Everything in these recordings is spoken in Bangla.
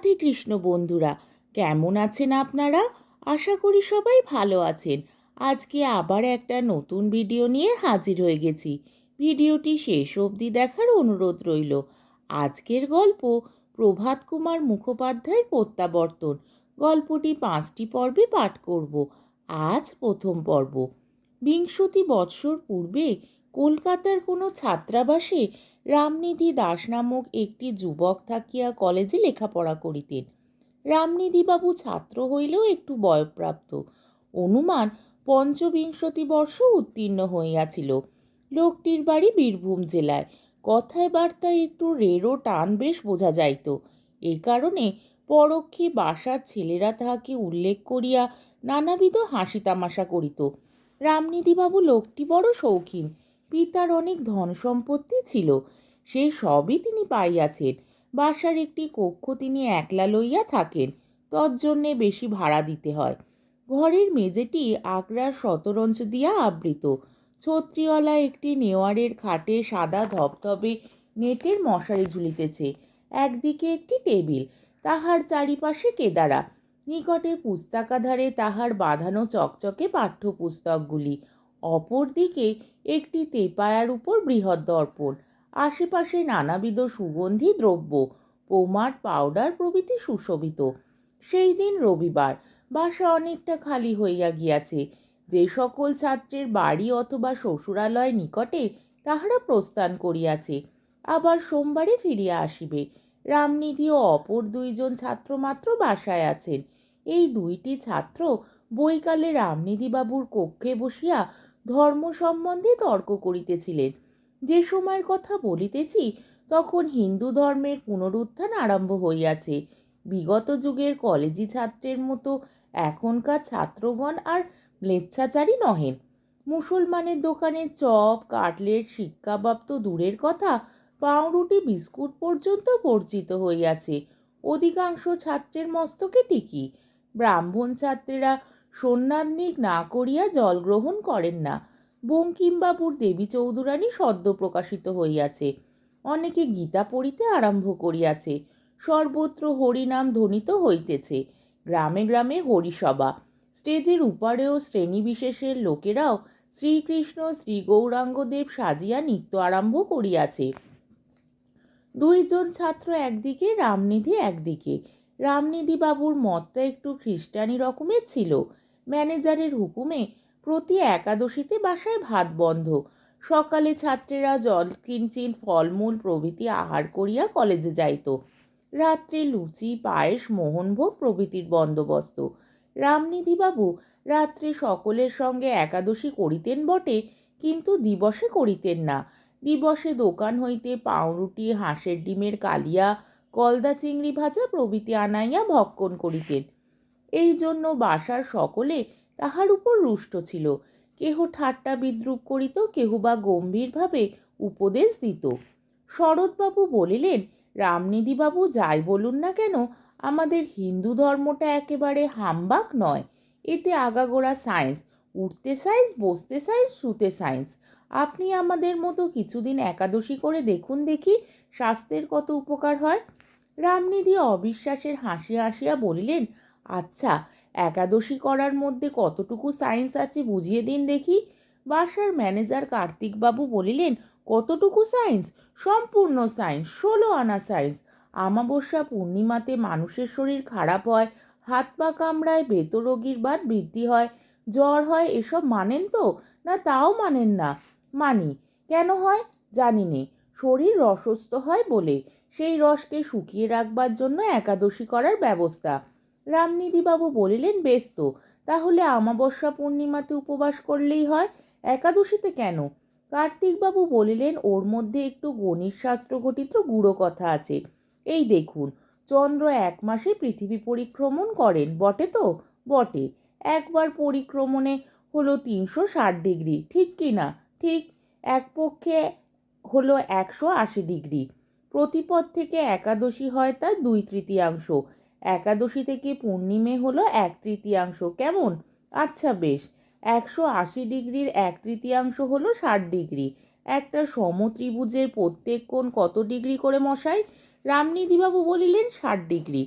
রাধে কৃষ্ণ বন্ধুরা, কেমন আছেন আপনারা? আশা করি সবাই ভালো আছেন। আজকে আবার একটা নতুন ভিডিও নিয়ে হাজির হয়ে গেছি। ভিডিওটি শেষ অবধি দেখার অনুরোধ রইল। আজকের গল্প প্রভাত কুমার মুখোপাধ্যায়ের প্রত্যাবর্তন। গল্পটি পাঁচটি পর্বে পাঠ করব। আজ প্রথম পর্ব। বিংশতি বৎসর পূর্বে কলকাতার কোনো ছাত্রাবাসে রামনিধি দাস নামক একটি যুবক থাকিয়া কলেজে লেখাপড়া করিতেন। রামনিধিবাবু ছাত্র হইলেও একটু বয়প্রাপ্ত। অনুমান পঞ্চবিংশতি বর্ষ উত্তীর্ণ হইয়াছিল। লোকটির বাড়ি বীরভূম জেলায়। কথায় বার্তায় একটু রেড়ো টান বেশ বোঝা যাইত। এই কারণে পরোক্ষে বাসার ছেলেরা তাহাকে উল্লেখ করিয়া নানাবিধ হাসি তামাশা করিত। রামনিধিবাবু লোকটি বড় শৌখিন। পিতার অনেক ধন সম্পত্তি ছিল। সে সবই তিনি পাইয়াছেন। বাসার একটি কক্ষ তিনি একলা লইয়া থাকেন, তজ্জন্যে বেশি ভাড়া দিতে হয়। ঘরের মেঝেটি আকড়ার শতরঞ্চ দিয়া আবৃত। ছত্রিওয়ালা একটি নেওয়ারের খাটে সাদা ধবধবে নেটের মশারি ঝুলিতেছে। একদিকে একটি টেবিল, তাহার চারিপাশে কেদারা। নিকটে পুস্তাকাধারে তাহার বাঁধানো চকচকে পাঠ্যপুস্তকগুলি। অপরদিকে একটি তেপায়ার উপর বৃহৎ দর্পণ। আশেপাশে নানাবিধ সুগন্ধি দ্রব্য পোমাট পাউডার প্রভৃতি সুশোভিত। সেই দিন রবিবার, বাসা অনেকটা খালি হইয়া গিয়াছে। যে সকল ছাত্রের বাড়ি অথবা শ্বশুরালয় নিকটে তাহারা প্রস্থান করিয়াছে। আবার সোমবারে ফিরিয়া আসিবে। রামনিধি ও অপর দুইজন ছাত্র মাত্র বাসায় আছেন। এই দুইটি ছাত্র বৈকালে রামনিধিবাবুর কক্ষে বসিয়া ধর্ম সম্বন্ধে তর্ক করিতেছিলেন। যে সময়ের কথা বলিতেছি, তখন হিন্দু ধর্মের পুনরুত্থান আরম্ভ হইয়াছে। বিগত যুগের কলেজি ছাত্রের মতো এখনকার ছাত্রগণ আর ম্লেচ্ছাচারী নহেন। মুসলমানের দোকানে চপ, কাটলেট শিক্ষাবাব তো দূরের কথা পাউরুটি, বিস্কুট পর্যন্ত বর্জিত হইয়াছে। অধিকাংশ ছাত্রের মস্তকে টিকি। ব্রাহ্মণ ছাত্রেরা সন্ন্যান্নিক না করিয়া জল গ্রহণ করেন না। বঙ্কিমবাবুর দেবী চৌধুরানী সদ্য প্রকাশিত হইয়াছে। অনেকে গীতা পড়িতে আরম্ভ করিয়াছে। সর্বত্র হরিনাম ধ্বনিত হইতেছে। গ্রামে গ্রামে হরিসভা। স্টেজের উপারেও শ্রেণীবিশেষের লোকেরাও শ্রীকৃষ্ণ শ্রী গৌরাঙ্গদেব সাজিয়া নৃত্য আরম্ভ করিয়াছে। দুইজন ছাত্র একদিকে, রামনিধি একদিকে। রামনিধি বাবুর মতটা একটু খ্রিস্টানি রকমের ছিল। ম্যানেজারের হুকুমে প্রতি একাদশীতে বাসায় ভাত বন্ধ। সকালে ছাত্রেরা জল কিঞ্চিন ফলমূল, প্রভৃতি আহার করিয়া কলেজে যাইত। রাত্রে লুচি, পায়েস, মোহনভোগ প্রভৃতির বন্দোবস্ত। রামনিধিবাবু রাত্রে সকলের সঙ্গে একাদশী করিতেন বটে, কিন্তু দিবসে করিতেন না। দিবসে দোকান হইতে পাউরুটি, হাঁসের ডিমের কালিয়া, কলদা চিংড়ি ভাজা প্রভৃতি আনাইয়া ভক্ষণ করিতেন। এই জন্য বাসার সকলে তাহার উপর রুষ্ট ছিল। কেহ ঠাট্টা বিদ্রুপ করিত, কেহ বা গম্ভীরভাবে উপদেশ দিত। শরৎবাবু বলিলেন, রামনিধিবাবু, যাই বলুন না কেন, আমাদের হিন্দু ধর্মটা একেবারে হামবাক নয়। এতে আগাগোড়া সায়েন্স উঠতে সায়েন্স বসতে সায়েন্স শুতে সায়েন্স আপনি আমাদের মতো কিছুদিন একাদশী করে দেখুন দেখি, স্বাস্থ্যের কত উপকার হয়? রামনিধি অবিশ্বাসের হাসি হাসিয়া বলিলেন আচ্ছা একাদশী করার মধ্যে কতটুকু সায়েন্স আছে বুঝিয়ে দিন দেখি। বাসার ম্যানেজার কার্তিকবাবু বলিলেন, কতটুকু সায়েন্স সম্পূর্ণ সায়েন্স ষোলো আনা সায়েন্স আমাবস্যা পূর্ণিমাতে মানুষের শরীর খারাপ হয়, হাত পা কামড়ায় বেতরোগীর বাদ বৃদ্ধি হয়, জ্বর হয়, এসব মানেন তো? না, তাও মানেন না। মানি, কেন হয়? জানি নে, শরীর রসস্থ হয় বলে। সেই রসকে শুকিয়ে রাখবার জন্য একাদশী করার ব্যবস্থা। রামনিধিবাবু বলিলেন, বেশ তো, তাহলে আমাবস্যা পূর্ণিমাতে উপবাস করলেই হয়? একাদশীতে কেন? কার্তিকবাবু বলিলেন, ওর মধ্যে একটু গণিত শাস্ত্র ঘটিত গুঁড়ো কথা আছে। এই দেখুন, চন্দ্র এক মাসে পৃথিবী পরিক্রমণ করেন। বটে তো? বটে। একবার পরিক্রমণে হলো তিনশো ষাট ডিগ্রি। ঠিক কি না? ঠিক এক পক্ষে হলো একশো আশি ডিগ্রি। প্রতিপদ থেকে একাদশী হয় তার দুই তৃতীয়াংশ। একাদশী থেকে পূর্ণিমে হলো এক তৃতীয়াংশ? কেমন? আচ্ছা বেশ, একশো আশি ডিগ্রির এক তৃতীয়াংশ হলো ষাট ডিগ্রি। একটা সমত্রিভুজের প্রত্যেক কোণ কত ডিগ্রি করে মশাই রামনিধিবাবু বলিলেন ষাট ডিগ্রি।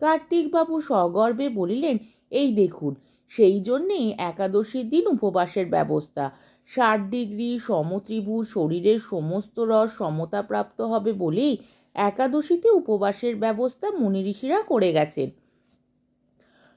কার্তিকবাবু সগর্বে বলিলেন, এই দেখুন, সেই জন্যেই একাদশীর দিন উপবাসের ব্যবস্থা। ষাট ডিগ্রি সমত্রিভুজ শরীরের সমস্ত রস সমতাপ্রাপ্ত হবে বলেই একাদশীতে উপবাসের ব্যবস্থা মুনি ঋষিরা করে গেছেন।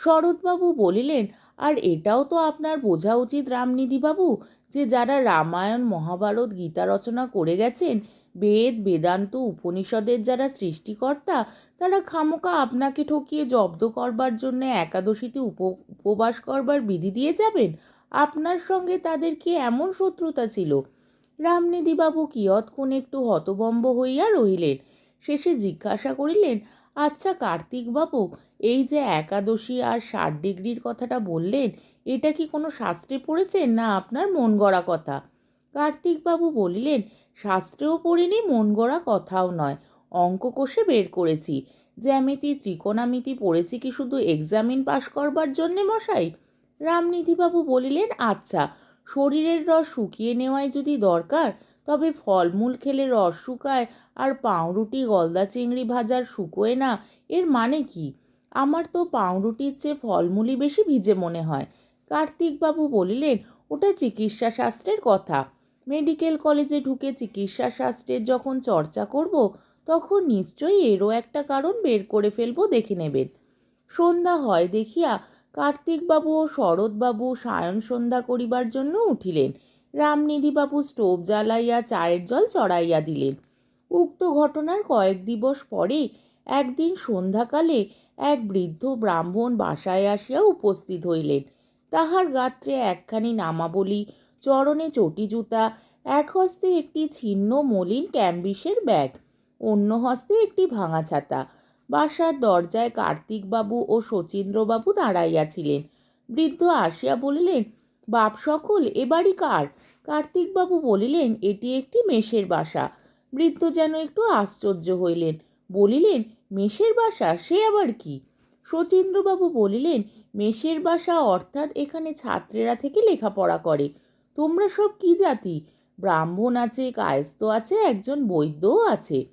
শরৎবাবু বলিলেন, আর এটাও তো আপনার বোঝা উচিত রামনিধিবাবু, যে যারা রামায়ণ, মহাভারত গীতা রচনা করে গেছেন, বেদ, বেদান্ত, উপনিষদের যারা সৃষ্টিকর্তা, তারা খামোকা আপনাকে ঠকিয়ে জব্দ করবার জন্য একাদশীতে উপ, উপবাস করবার বিধি দিয়ে যাবেন? আপনার সঙ্গে তাদের কি এমন শত্রুতা ছিল? রামনিধিবাবু কিয়ৎক্ষণ একটু হতভম্ব হইয়া রহিলেন। শেষে জিজ্ঞাসা করিলেন আচ্ছা কার্তিকবাবু এই যে একাদশী আর ষাট ডিগ্রির কথাটা বললেন, এটা কি কোনো শাস্ত্রে পড়েছেন না আপনার মন গড়া কথা? কার্তিকবাবু বলিলেন, শাস্ত্রেও পড়িনি, মন গড়া কথাও নয়। অঙ্ক কষে বের করেছি। জ্যামিতি, ত্রিকোণামিতি পড়েছি কি শুধু এক্সামিন পাশ করবার জন্যে মশাই? রামনিধিবাবু বলিলেন আচ্ছা শরীরের রস শুকিয়ে নেওয়াই যদি দরকার তবে ফলমূল খেলে রস শুকায় আর পাউরুটি, গলদা চিংড়ি ভাজার শুকোয় না, এর মানে কি? আমার তো পাউরুটির চেয়ে ফলমূলই বেশি ভিজে মনে হয়। কার্তিকবাবু বলিলেন, ওটা চিকিৎসা শাস্ত্রের কথা। মেডিকেল কলেজে ঢুকে চিকিৎসা শাস্ত্রের যখন চর্চা করব, তখন নিশ্চয়ই এরও একটা কারণ বের করে ফেলব দেখে নেবেন। সন্ধ্যা হয় দেখিয়া কার্তিকবাবু ও শরৎবাবু সায়ন সন্ধ্যা করিবার জন্য উঠিলেন। রামনিধিবাবু স্টোভ জ্বালাইয়া চায়ের জল চড়াইয়া দিলেন। উক্ত ঘটনার কয়েক দিবস পরে একদিন সন্ধ্যাকালে এক বৃদ্ধ ব্রাহ্মণ বাসায় আসিয়া উপস্থিত হইলেন। তাহার গাত্রে একখানি নামাবলী, চরণে চটি জুতা, এক হস্তে একটি ছিন্ন মলিন ক্যাম্বিসের ব্যাগ, অন্য হস্তে একটি ভাঙা ছাতা। বাসার দরজায় কার্তিকবাবু ও শচীন্দ্রবাবু দাঁড়াইয়াছিলেন। বৃদ্ধ আসিয়া বলিলেন বাপ সকল এবারই কার? কার্তিকবাবু বলিলেন, এটি একটি মেষের বাসা। বৃদ্ধ যেন একটু আশ্চর্য হইলেন, বলিলেন, মেষের বাসা? সে আবার কি? শচীন্দ্রবাবু বলিলেন, মেষের বাসা অর্থাৎ এখানে ছাত্রেরা থেকে লেখাপড়া করে। তোমরা সব কি জাতি? ব্রাহ্মণ আছে, কায়স্থ আছে, একজন বৈদ্যও আছে।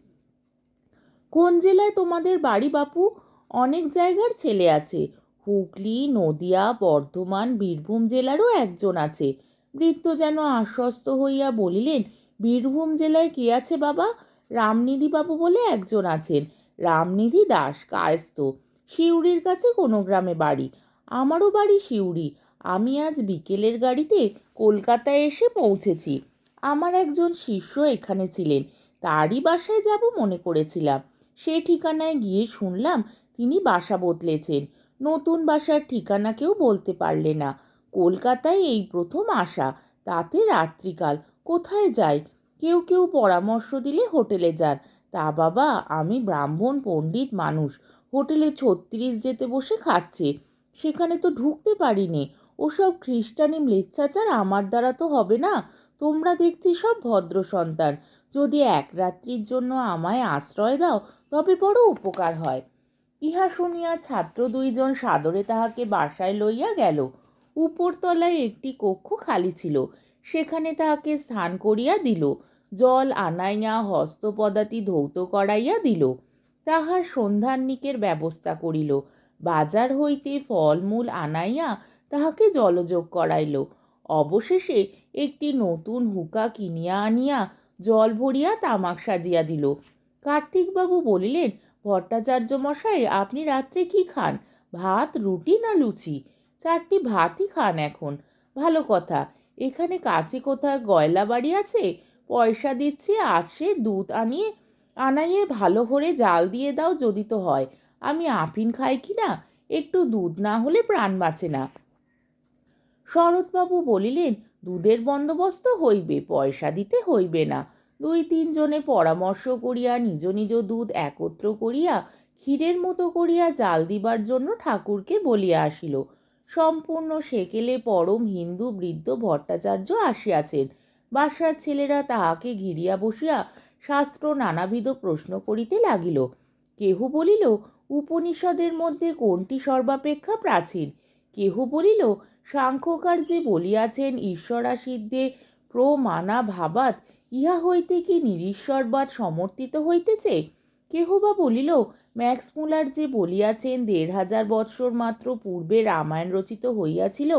কোন জেলায় তোমাদের বাড়ি বাপু? অনেক জায়গার ছেলে আছে। হুগলি, নদিয়া, বর্ধমান, বীরভূম জেলারও একজন আছে। বৃত্ত যেন আশ্বস্ত হইয়া বলিলেন, বীরভূম জেলায় কে আছে বাবা? রামনিধি বাবু বলে একজন আছেন। রামনিধি দাস, কায়স্থ। শিউরির কাছে কোনো গ্রামে বাড়ি। আমারও বাড়ি শিউরি। আমি আজ বিকেলের গাড়িতে কলকাতায় এসে পৌঁছেছি। আমার একজন শিষ্য এখানে ছিলেন। তারই বাসায় যাব মনে করেছিলাম। সে ঠিকানায় গিয়ে শুনলাম তিনি বাসা বদলেছেন। নতুন বাসার ঠিকানা কেউ বলতে পারলে না। কলকাতায় এই প্রথম আসা, তাতে রাত্রিকাল কোথায় যাই কেউ কেউ পরামর্শ দিলে হোটেলে যান। তা বাবা, আমি ব্রাহ্মণ পণ্ডিত মানুষ, হোটেলে ছত্রিশ যেতে বসে খাচ্ছে। সেখানে তো ঢুকতে পারিনি। ওসব খ্রিস্টানি ম্লেচ্ছাচার আমার দ্বারা তো হবে না। তোমরা দেখছি সব ভদ্র সন্তান। যদি এক রাত্রির জন্য আমায় আশ্রয় দাও, তবে বড় উপকার হয়। ইহা শুনিয়া ছাত্র দুইজন সাদরে তাহাকে বাসায় লইয়া গেল। উপরতলায় একটি কক্ষ খালি ছিল। সেখানে তাহাকে স্থান করিয়া দিল। জল আনাইয়া হস্তপদাতি ধৌত করাইয়া দিল। তাহার সন্ধ্যান্নিকের ব্যবস্থা করিল। বাজার হইতে ফলমূল আনাইয়া তাহাকে জলযোগ করাইল। অবশেষে একটি নতুন হুকা কিনিয়া আনিয়া জল ভরিয়া তামাক সাজিয়া দিল। কার্তিকবাবু বলিলেন ভট্টাচার্য মশাই আপনি রাত্রে কি খান? ভাত, রুটি না লুচি? চারটি ভাতই খান এখন। ভালো কথা, এখানে কাছে কোথায় গয়লা বাড়ি আছে? পয়সা দিচ্ছি আসে দুধ আনিয়ে, আনাইয়ে ভালো করে জাল দিয়ে দাও যদি তো হয়। আমি আফিন খাই কি না? একটু দুধ না হলে প্রাণ বাঁচে না। শরৎবাবু বলিলেন, দুধের বন্দোবস্ত হইবে, পয়সা দিতে হইবে না। দুই তিনজনে পরামর্শ করিয়া নিজ নিজ দুধ একত্র করিয়া ক্ষীরের মতো করিয়া জাল দিবার জন্য ঠাকুরকে বলিয়া আসিল। সম্পূর্ণ সেকেলে পরম হিন্দু বৃদ্ধ ভট্টাচার্য আসিয়াছেন। বাসার ছেলেরা তাহাকে ঘিরিয়া বসিয়া শাস্ত্র নানাবিধ প্রশ্ন করিতে লাগিল। কেহ বলিল, উপনিষদের মধ্যে কোনটি সর্বাপেক্ষা প্রাচীন? কেহ বলিল, সাংখ্যকার যে বলিয়াছেন ঈশ্বরাসিদ্ধে প্রমানা ভাবাত ইহা হইতে কি নিরীশ্বরবাদ সমর্থিত হইতেছে? কেহ বা বলিল ম্যাক্স মুলার যে বলিয়াছেন, দেড় হাজার বৎসর মাত্র পূর্বে রামায়ণ রচিত হইয়াছিল,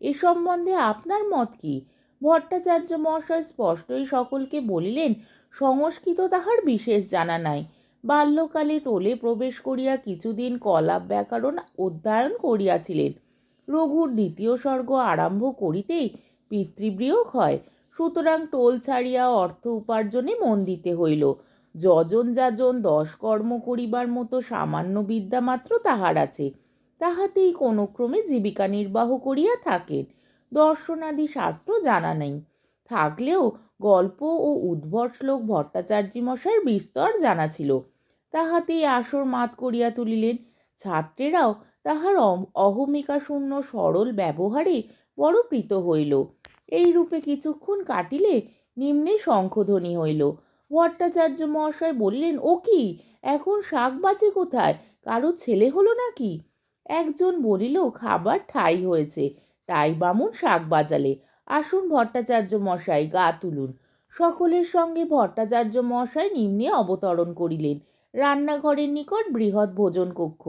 এ সম্বন্ধে আপনার মত কি? ভট্টাচার্য মহাশয় স্পষ্টই সকলকে বলিলেন, সংস্কৃত তাহার বিশেষ জানা নাই। বাল্যকালে টোলে প্রবেশ করিয়া কিছুদিন কলাপ ব্যাকরণ অধ্যয়ন করিয়াছিলেন। রঘুর দ্বিতীয় স্বর্গ আরম্ভ করিতেই পিতৃবিয়োগ হয়। সুতরাং টোল ছাড়িয়া অর্থ উপার্জনে মন দিতে হইল। যজন যাজন দশ কর্ম করিবার মতো সামান্য বিদ্যা মাত্র তাহার আছে। তাহাতেই কোনো ক্রমে জীবিকা নির্বাহ করিয়া থাকেন। দর্শনাদি শাস্ত্র জানা নেই। থাকলেও গল্প ও উদ্ভট শ্লোক ভট্টাচার্য মশাইয়ের বিস্তর জানা ছিল। তাহাতেই আসর মাত করিয়া তুলিলেন। ছাত্রেরাও তাহার অহমিকা শূন্য সরল ব্যবহারে বড় প্রীত হইল। এই রূপে কিছুক্ষণ কাটিলে নিম্নে শঙ্খধ্বনি হইল। ভট্টাচার্য মহাশয় বললেন, ও কি? এখন শাক বাজে কোথায়? কারও ছেলে হলো নাকি? একজন বলিল, খাবার ঠাই হয়েছে, তাই বামুন শাক বাজালে। আসুন ভট্টাচার্য মশাই গা তুলুন। সকলের সঙ্গে ভট্টাচার্য মশাই নিম্নে অবতরণ করিলেন। রান্নাঘরের নিকট বৃহৎ ভোজন কক্ষ।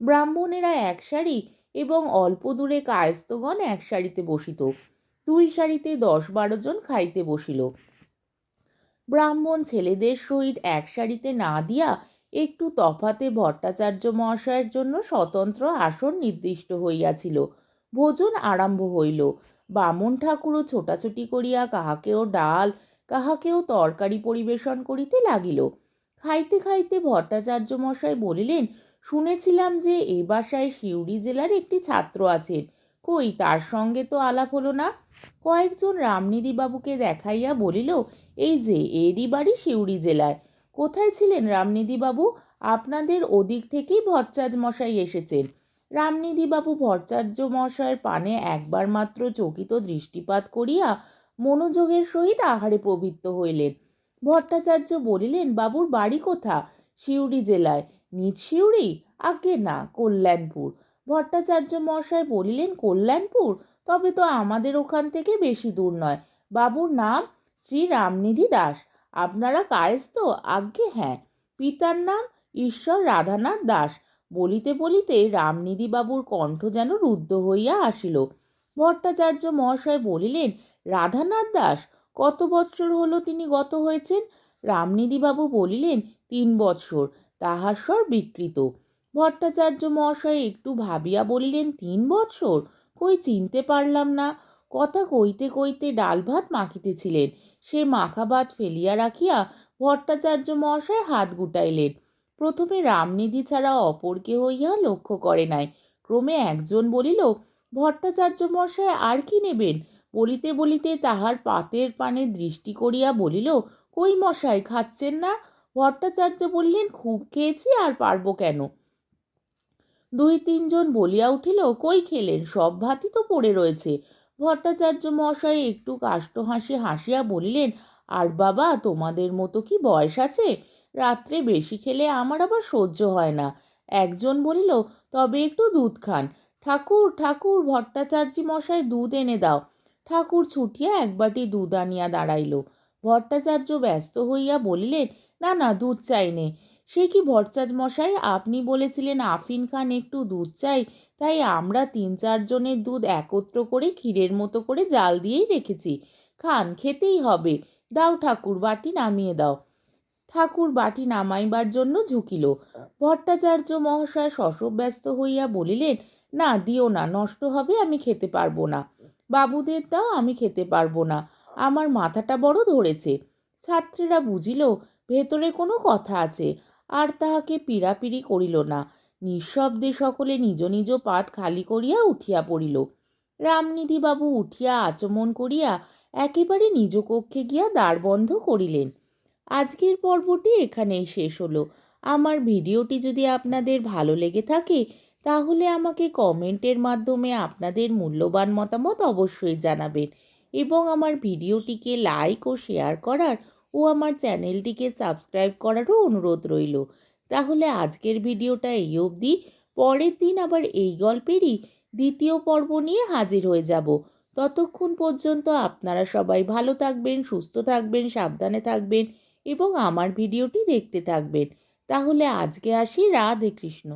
ব্রাহ্মণেরা এক সারি এবং অল্প দূরে কায়স্থগণ এক সারিতে বসিত। দুই সারিতে দশ বারো জন খাইতে বসিল। ব্রাহ্মণ ছেলেদের সহিত এক সারিতে না দিয়া একটু তফাতে ভট্টাচার্য মহাশয়ের জন্য স্বতন্ত্র আসন নির্দিষ্ট হইয়াছিল। ভোজন আরম্ভ হইল। বামন ঠাকুরও ছোটাছুটি করিয়া কাহাকেও ডাল, কাহাকেও তরকারি পরিবেশন করিতে লাগিল। খাইতে খাইতে ভট্টাচার্য মশাই বলিলেন, শুনেছিলাম যে এ বাসায় সিউড়ি জেলার একটি ছাত্র আছেন। কই তার সঙ্গে তো আলাপ হলো না। কয়েকজন রামনিধিবাবুকে দেখাইয়া বলিল, এই যে, এরই বাড়ি সিউড়ি জেলায়। কোথায় ছিলেন রামনিধিবাবু? আপনাদের ওদিক থেকেই ভট্টাচার্য মশাই এসেছেন রামনিধিবাবু ভট্টাচার্য মশায়ের পানে একবার মাত্র চকিত দৃষ্টিপাত করিয়া মনোযোগের সহিত আহারে প্রবৃত্ত হইলেন। ভট্টাচার্য বলিলেন, বাবুর বাড়ি কোথা? সিউড়ি জেলায়। নিজ সিউড়ি? আগে না, কল্যাণপুর। ভট্টাচার্য মশাই বলিলেন, কল্যাণপুর? তবে তো আমাদের ওখান থেকে বেশি দূর নয়। বাবুর নাম শ্রী রামনিধি দাস। আপনারা কায়েস্ত আজ্ঞে হ্যাঁ। পিতার নাম ঈশ্বর রাধানাথ দাস। বলিতে বলিতে রামনিধি বাবুর কণ্ঠ যেন রুদ্ধ হইয়া আসিল। ভট্টাচার্য মহাশয় বলিলেন, রাধানাথ দাস? কত বৎসর হলো তিনি গত হয়েছেন? রামনিধিবাবু বলিলেন, তিন বৎসর। তাহার স্বর বিকৃত। ভট্টাচার্য মহাশয় একটু ভাবিয়া বলিলেন, তিন বৎসর? কই চিনতে পারলাম না। কথা কইতে কইতে ডাল ভাত মাখিতেছিলেন। সে মাখা ভাত ফেলিয়া রাখিয়া ভট্টাচার্য মহাশয় হাত গুটাইলেন। প্রথমে রামনিধি ছাড়া অপর কেহ হইয়া লক্ষ্য করে নাই। ক্রমে একজন বলিল, ভট্টাচার্য মশাই আর কি নেবেন? বলিতে বলিতে তাহার পাতের পানে দৃষ্টি করিয়া বলিল, কই মশাই, খাচ্ছেন না? ভট্টাচার্য বললেন, খুব খেয়েছি, আর পারব কেন? দুই তিনজন বলিয়া উঠিল, কই খেলেন? সব ভাতই তো পড়ে রয়েছে। ভট্টাচার্য মশাই একটু কাষ্ট হাসি হাসিয়া বলিলেন, আর বাবা, তোমাদের মতো কি বয়স আছে? রাত্রে বেশি খেলে আমার আবার সহ্য হয় না। একজন বলিল, তবে একটু দুধ খান। ঠাকুর ঠাকুর, ভট্টাচার্য মশাই দুধ এনে দাও। ঠাকুর ছুটিয়া এক বাটি দুধ আনিয়া দাঁড়াইল। ভট্টাচার্য ব্যস্ত হইয়া বলিলেন, না না, দুধ চাই নে। সে কি ভট্টাচার্য মশাই? আপনি বলেছিলেন আফিন খান একটু দুধ চাই, তাই আমরা তিন চারজনের দুধ একত্র করে ক্ষীরের মতো করে জাল দিয়েই রেখেছি। খান, খেতেই হবে। দাও ঠাকুর, বাটি নামিয়ে দাও। ঠাকুর বাটি নামাইবার জন্য ঝুঁকিল। ভট্টাচার্য মহাশয় শশব্যস্ত হইয়া বলিলেন, না, দিও না, নষ্ট হবে, আমি খেতে পারব না। বাবুদের দাও, আমি খেতে পারব না। আমার মাথাটা বড় ধরেছে। ছাত্রীরা বুঝিল, ভেতরে কোনো কথা আছে। আর তাহাকে পীড়াপিড়ি করিল না। নিঃশব্দে সকলে নিজ নিজ পাত খালি করিয়া উঠিয়া পড়িল। রামনিধিবাবু উঠিয়া আচমন করিয়া একেবারে নিজ কক্ষে গিয়া দ্বার বন্ধ করিলেন। আজকের পর্বটি এখানেই শেষ হলো। আমার ভিডিওটি যদি আপনাদের ভালো লেগে থাকে, তাহলে আমাকে কমেন্টের মাধ্যমে আপনাদের মূল্যবান মতামত অবশ্যই জানাবেন এবং আমার ভিডিওটিকে লাইক ও শেয়ার করার ও আমার চ্যানেলটিকে সাবস্ক্রাইব করারও অনুরোধ রইল। তাহলে আজকের ভিডিওটা এই অবধি। পরের দিন আবার এই গল্পেরই দ্বিতীয় পর্ব নিয়ে হাজির হয়ে যাব। ততক্ষণ পর্যন্ত আপনারা সবাই ভালো থাকবেন, সুস্থ থাকবেন, সাবধানে থাকবেন এবং আমার ভিডিওটি দেখতে থাকবেন। তাহলে আজকে আসি রাধে কৃষ্ণ।